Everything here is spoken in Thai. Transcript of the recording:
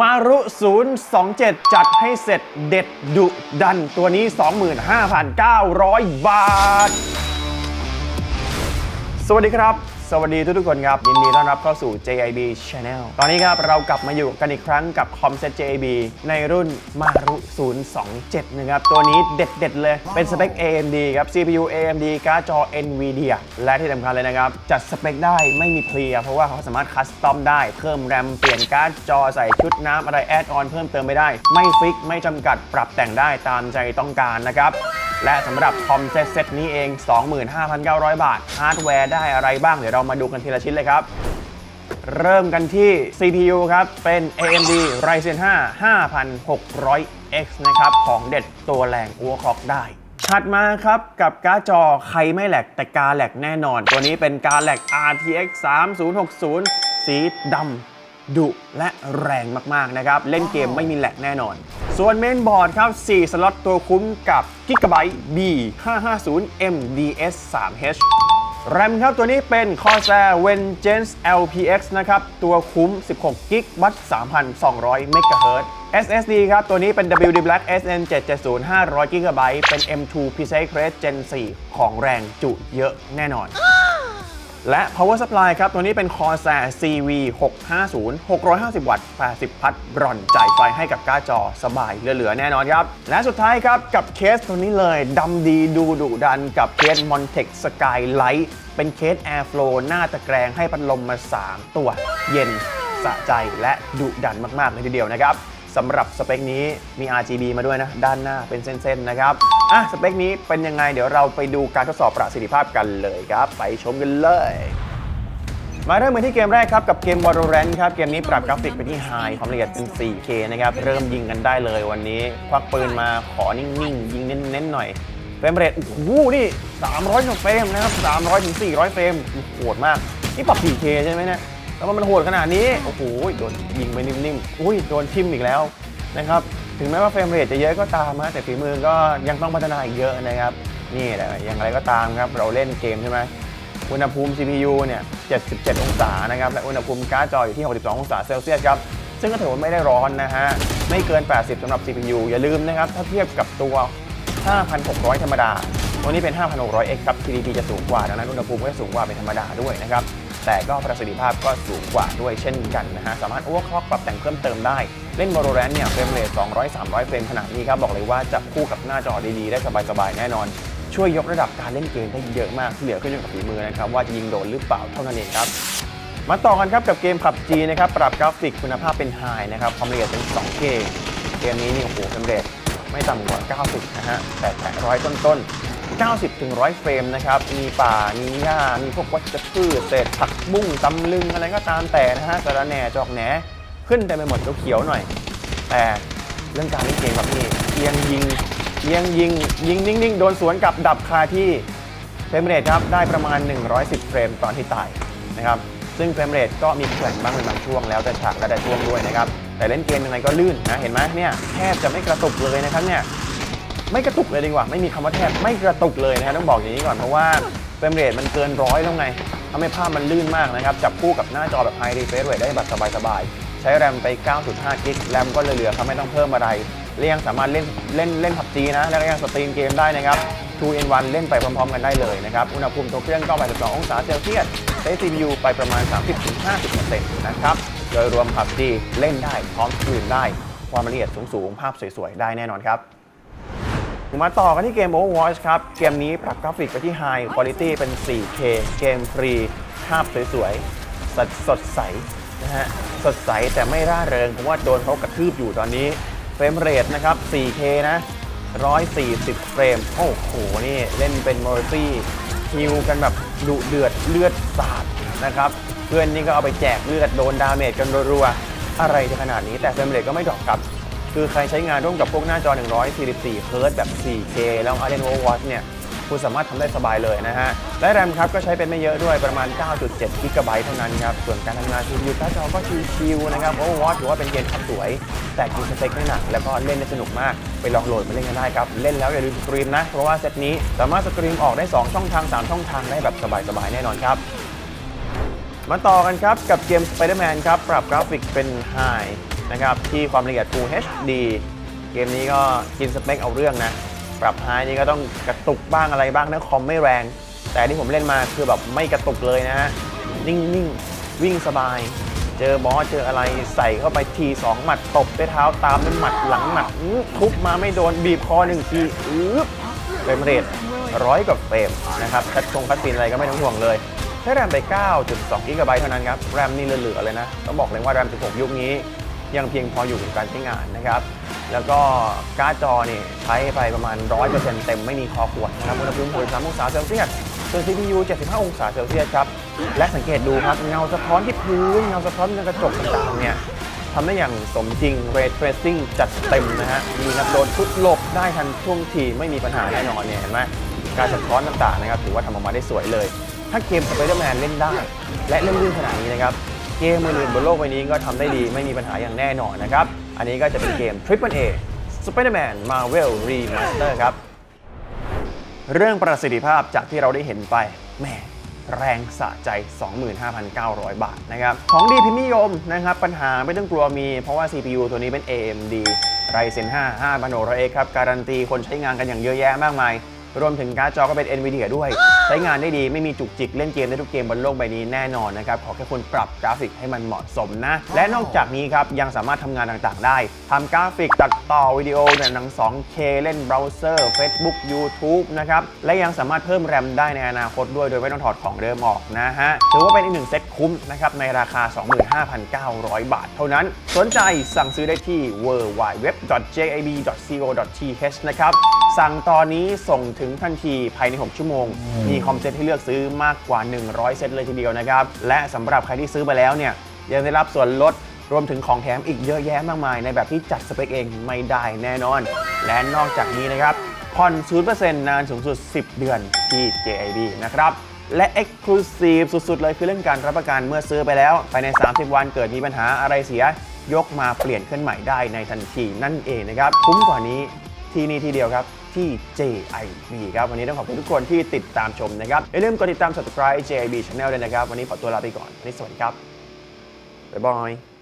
มารุ 027 จัดให้เสร็จเด็ดดุดันตัวนี้ 25,900 บาท สวัสดีครับ สวัสดีทุกๆคนครับ ยินดีต้อนรับเข้าสู่ JIB Channel ตอนนี้ครับเรากลับมาอยู่กันอีกครั้งกับคอมเซ็ต JIB ในรุ่นมารุ027 นะครับ ตัวนี้เด็ดๆ เลย เป็นสเปค AMD ครับ CPU AMD การ์ดจอ NVIDIA และที่สำคัญเลยนะครับ จัดสเปคได้ไม่มีเพลีย เพราะว่าเขาสามารถคัสตอมได้ เพิ่มแรมเปลี่ยนการ์ดจอใส่ชุดน้ำอะไรแอดออนเพิ่มเติมไม่ได้ ไม่ฟิกไม่จำกัดปรับแต่งได้ตามใจต้องการนะครับ และสำหรับคอมเซ็ตเซตนี้เอง 25,900 บาท ฮาร์ดแวร์ได้อะไรบ้าง เดี๋ยวเรามาดูกันทีละชิ้นเลยครับ เริ่มกันที่ CPU ครับ เป็น AMD Ryzen 5 5600X นะครับ ของเด็ดตัวแรง overclock ได้ถัดมาครับ กับการ์ดจอใครไม่แหลกแต่การแหลกแน่นอน ตัวนี้เป็นการแหลก RTX 3060 สีดำ ดุและแรงมากๆนะครับ เล่นเกมไม่มีแหลกแน่นอน ส่วนเมนบอร์ดครับ 4 สล็อตตัวคุ้มกับ Gigabyte B 550 MDS 3H แรมครับ ตัวนี้เป็น Corsair Vengeance LPX นะครับ ตัวคุ้ม 16 กิกบัต3,200 เมกะเฮิรตซ์ SSD ครับ ตัวนี้เป็น WD Black SN 770 500 GB เป็น M2 PCI Express Gen 4 ของแรงจุเยอะแน่นอน และ power supply ครับ ตัวนี้เป็น Corsair CV 650 650 วัตต์ 80 พัทบรอนจ่ายไฟให้กับกาจอสบายเหลือๆ แน่นอนครับ และสุดท้ายครับ กับเคสตัวนี้เลยดำดีดูดุดันกับเคส Montech Skylight เป็นเคส Airflow หน้าตะแกรงให้พัดลมมา 3 ตัว เย็นสะใจและดุดันมาก ๆ เลยทีเดียวนะครับ สำหรับสเปคนี้มี RGB มาด้วยนะ ด้านหน้าเป็นเส้นๆนะครับ อะ สเปคนี้เป็นยังไง เดี๋ยวเราไปดูการทดสอบประสิทธิภาพกันเลยครับ ไปชมกันเลยมาเริ่มกันที่เกมแรกครับ กับเกม Valorant ครับ เกมนี้ปรับกราฟิกไปที่ High ความละเอียดเป็น 4K นะครับ เริ่มยิงกันได้เลยวันนี้ ควักปืนมาขอนิ่งๆ ยิงเน้นๆหน่อยเฟรมเรทโอ้โหนี่ 300เฟรมนะครับ300ถึง400 เฟรมโหดมาก นี่ปรับ 4K ใช่ไหมเนี่ย แล้วมันโหดขนาดนี้ โอ้โห โดนยิงไปนิ่มๆ อุ้ย โดนทิมอีกแล้วนะครับ ถึงแม้ว่าเฟรมเรทจะเยอะก็ตามนะแต่ฝีมือก็ยังต้องพัฒนาอีกเยอะนะครับ นี่แหละ อย่างไรก็ตามครับ เราเล่นเกมใช่ไหมอุณหภูมิ CPU เนี่ย 77 องศานะครับ และอุณหภูมิการ์ดจออยู่ที่ 62 องศาเซลเซียสครับ ซึ่งก็ถือว่าไม่ได้ร้อนนะฮะ ไม่เกิน 80สำหรับ CPU อย่าลืมนะครับ ถ้าเทียบกับตัว 5,600 ธรรมดา ตัวนี้เป็น 5,600X ครับ TDP จะสูงกว่า ดังนั้นอุณหภูมิก็จะสูงกว่าเป็นธรรมดาด้วยนะครับ แต่ก็ประสิทธิภาพก็สูงกว่าด้วยเช่นกันนะฮะ สามารถ overclock ปรับแต่งเพิ่มเติมได้ เล่น Valorant เนี่ยเฟรมเรท200 300 เฟรมขนาดนี้ครับ บอกเลยว่าจับคู่กับหน้าจอดีๆ ได้สบายๆ แน่นอน ช่วยยกระดับการเล่นเกมได้เยอะมากเหลือขึ้นอยู่กับฝีมือนะครับว่าจะยิงโดนหรือเปล่าเท่านั้นเองครับมาต่อกันครับกับเกม PUBG นะครับปรับกราฟิกคุณภาพเป็น High นะครับความละเอียดเป็น 2K เกมนี้นี่โอ้โหเฟรมเรทไม่ต่ำกว่า 90 นะฮะแต่แตะร้อยต้นๆ 90ถึง100เฟรมนะครับ มีป่า มีหญ้า มีพวกวัชพืชเศษผักบุ้งตำลึงอะไรก็ตามแต่นะฮะสระแหน่จอกแหนขึ้นเต็มไปหมดเขียวๆหน่อย แต่เรื่องการเล่นเกมแบบนี้เอียงยิงเอียงยิง ยิงนิ่งๆ โดนสวนกลับดับคาที่เฟรมเรทครับได้ประมาณ 110 เฟรมตอนที่ตายนะครับซึ่งเฟรมเรทก็มีแกว่งบ้างในบางช่วงแล้วแต่ฉากและแต่ช่วงด้วยนะครับแต่เล่นเกมยังไงก็ลื่นนะเห็นไหมเนี่ยแทบจะไม่กระตุกเลยนะครับเนี่ย ไม่กระตุกเลยดีกว่า ไม่มีคำว่าแทบไม่กระตุกเลยนะฮะต้องบอกอย่างนี้ก่อนเพราะว่าเฟรมเรทมันเกินร้อยแล้วไงทำให้ภาพมันลื่นมากนะครับ จับคู่กับหน้าจอแบบ High Refresh Rate ได้แบบสบายๆ ใช้แรมไป 9.5 กิกแรมก็เหลือๆครับไม่ต้องเพิ่มอะไรและยังสามารถเล่นเล่นเล่นผับจีนะแล้วก็ยังสตรีมเกมได้นะครับ 2 in 1 เล่นไปพร้อมๆ กันได้เลยนะครับ อุณหภูมิตัวเครื่องก็82องศาเซลเซียสใช้ CPU ไปประมาณ 30-50%นะครับ โดยรวมผับจีเล่นได้พร้อมสตรีมได้ ความละเอียดสูงๆ ภาพสวยๆ ได้แน่นอนครับ มาต่อกันที่เกม Overwatch ครับ เกมนี้ปรับกราฟิกไปที่ High Quality เป็น 4K เกมฟรี ภาพสวยๆ สดสดใสนะฮะ สดใสแต่ไม่ร่าเริงเพราะว่าโดนเขากระทืบอยู่ตอนนี้ เฟรมเรทนะครับ 4K นะ 140 เฟรม โอ้โห นี่เล่นเป็นมอร์ซี่ฮิวกันแบบดุเดือดเลือดสาดนะครับ เพื่อนนี่ก็เอาไปแจกเลือดโดนดาเมจกันรัวๆ อะไรจะขนาดนี้แต่เฟรมเรทก็ไม่ดรอปครับ คือใครใช้งานร่วมกับพวกหน้าจอ 144 เฮิร์ตซ์แบบ 4K แล้วเอาเล่น Overwatch เนี่ยคุณสามารถทำได้สบายเลยนะฮะ และแรมครับก็ใช้เป็นไม่เยอะด้วยประมาณ 9.7 กิกะไบต์เท่านั้นครับ ส่วนการทำงาน CPU การ์ดจอก็ชิวๆนะครับ Overwatch ถือว่าเป็นเกมขับสวย แต่กินสเปคไม่หนัก แล้วก็เล่นได้สนุกมาก ไปลองโหลดมาเล่นกันได้ครับ เล่นแล้วอย่าลืมสตรีมนะ เพราะว่าเซตนี้สามารถสตรีมออกได้ 2 ช่องทาง 3 ช่องทางได้แบบสบายๆแน่นอนครับมาต่อกันครับกับเกม Spider-Man ครับปรับกราฟิกเป็น High นะครับที่ความละเอียด Full HD เกมนี้ก็กินสเปคเอาเรื่องนะ ปรับไฮนี่ก็ต้องกระตุกบ้างอะไรบ้างนะคอมไม่แรง แต่ที่ผมเล่นมาคือแบบไม่กระตุกเลยนะฮะ นิ่งๆ วิ่งสบาย เจอบอสเจออะไรใส่เข้าไปทีสองหมัดตบด้วยเท้าตามด้วยหมัดหลังหมัดทุบมาไม่โดนบีบคอหนึ่งทีอื้อเฟรมเรทร้อยกว่าเฟรมนะครับคัดชงคัดซีนอะไรก็ไม่ต้องห่วงเลยใช้แรมไป 9.2กิกะไบต์เท่านั้นครับ แรมนี่เหลือๆเลยนะ ต้องบอกเลยว่าแรม 16 ยุคนี้ ยังเพียงพออยู่กับการใช้งานนะครับ แล้วก็การ์ดจอนี่ใช้ไปประมาณ 100%เต็มไม่มีคอขวดนะครับอุณหภูมิ63องศาเซลเซียสส่วน CPU 75 องศาเซลเซียสครับ และสังเกตดูครับ เงาสะท้อนที่พื้น เงาสะท้อนในกระจกต่างๆเนี่ยทำได้อย่างสมจริง Ray Tracing จัดเต็มนะฮะ มีครับโดนทุกหลบได้ทันท่วงทีไม่มีปัญหาแน่นอนเนี่ยเห็นไหมการสะท้อนต่างๆนะครับถือว่าทำออกมาได้สวยเลย ถ้าเกม Spider-Man เล่นได้ และเล่นลื่นขนาดนี้นะครับ เกมอื่นๆบนโลกใบนี้ก็ทำได้ดีไม่มีปัญหาอย่างแน่นอนนะครับ อันนี้ก็จะเป็นเกม Triple A Spider-Man Marvel Remaster ครับ เรื่องประสิทธิภาพจากที่เราได้เห็นไปแหมแรงสะใจ 25,900 บาทนะครับ ของดีพิมพ์นิยมนะครับ ปัญหาไม่ต้องกลัวมี เพราะว่า CPU ตัวนี้เป็น AMD Ryzen 5 5 0 0 x ครับ การันตีคนใช้งานกันอย่างเยอะแยะมากมาย รวมถึงการ์ดจอก็เป็น NVIDIA ด้วยใช้งานได้ดีไม่มีจุกจิกเล่นเกมได้ทุกเกมบนโลกใบนี้แน่นอนนะครับขอแค่คุณปรับกราฟิกให้มันเหมาะสมนะ และนอกจากนี้ครับยังสามารถทำงานต่างๆ ได้ทำกราฟิกตัดต่อวิดีโอในหนัง 2K เล่นเบราว์เซอร์ Facebook YouTube นะครับและยังสามารถเพิ่มแรมได้ในอนาคตด้วยโดยไม่ต้องถอดของเดิมออกนะฮะถือว่าเป็นอีกหนึ่งเซ็ตคุ้มนะครับในราคา 25,900 บาท เท่านั้น สนใจสั่งซื้อได้ที่ www.jab.co.th นะครับสั่งตอนนี้ส่งถึงทันทีภายใน 6 ชั่วโมงมีีคอมเซ็ตให้เลือกซื้อมากกว่า 100 เซ็ตเลยทีเดียวนะครับ และสำหรับใครที่ซื้อไปแล้วเนี่ยยังได้รับส่วนลดรวมถึงของแถมอีกเยอะแยะมากมาย ในแบบที่จัดสเปคเองไม่ได้แน่นอน และนอกจากนี้นะครับผ่อน 0%นานสูงสุด 10 เดือนที่ JIB นะครับ และ Exclusive สุด ๆ เลยคือเรื่องการรับประกันเมื่อซื้อไปแล้ว ภายใน 30 วันเกิดมีปัญหาอะไรเสีย ยกมาเปลี่ยนเครื่องใหม่ได้ในทันทีนั่นเองนะครับ คุ้มกว่านี้ ที่นี่ที่เดียวครับที่ JIB ครับวันนี้ต้องขอบคุณทุกคนที่ติดตามชมนะครับอย่าลืมกดติดตาม subscribe JIB Channel ด้วยนะครับ วันนี้ขอตัวลาไปก่อนวันนี้สวัสดีครับบ๊ายบาย